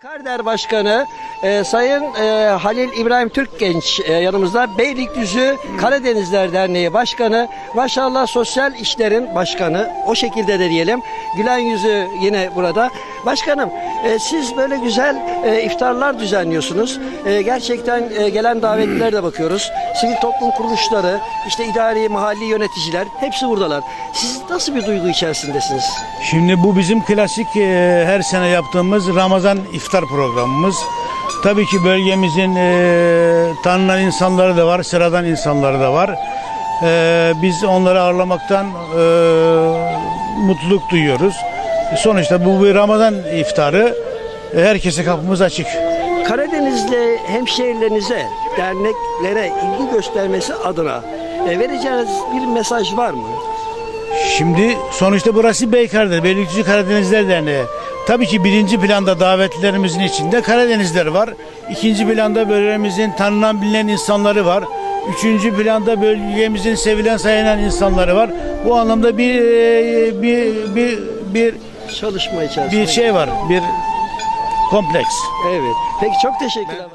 Karder Başkanı e, Sayın e, Halil İbrahim Türkgenç e, yanımızda. Beylikdüzü Karadenizler Derneği Başkanı. Maşallah Sosyal İşlerin Başkanı. O şekilde de diyelim. Gülen yüzü yine burada. Başkanım e, siz böyle güzel e, iftarlar düzenliyorsunuz. E, gerçekten e, gelen davetlilere de bakıyoruz. Sivil toplum kuruluşları, işte idari mahalli yöneticiler hepsi buradalar. Siz nasıl bir duygu içerisindesiniz? Şimdi bu bizim klasik e, her sene yaptığımız Ramazan iftar programımız. Tabii ki bölgemizin e, tanınan insanları da var, sıradan insanları da var. E, biz onları ağırlamaktan e, mutluluk duyuyoruz. Sonuçta bu bir Ramazan iftarı. E, herkese kapımız açık. Karadenizli hemşehrilerinize, derneklere ilgi göstermesi adına e, vereceğiniz bir mesaj var mı? Şimdi sonuçta burası Beykar'dır. Beylikdüzü Karadenizler Derneği. Tabii ki birinci planda davetlilerimizin içinde Karadenizler var. İkinci planda bölgemizin tanınan bilinen insanları var. Üçüncü planda bölgemizin sevilen sayılan insanları var. Bu anlamda bir e, bir bir bir Çalışma içerisinde. bir şey var. Bir kompleks. Evet. Peki çok teşekkürler.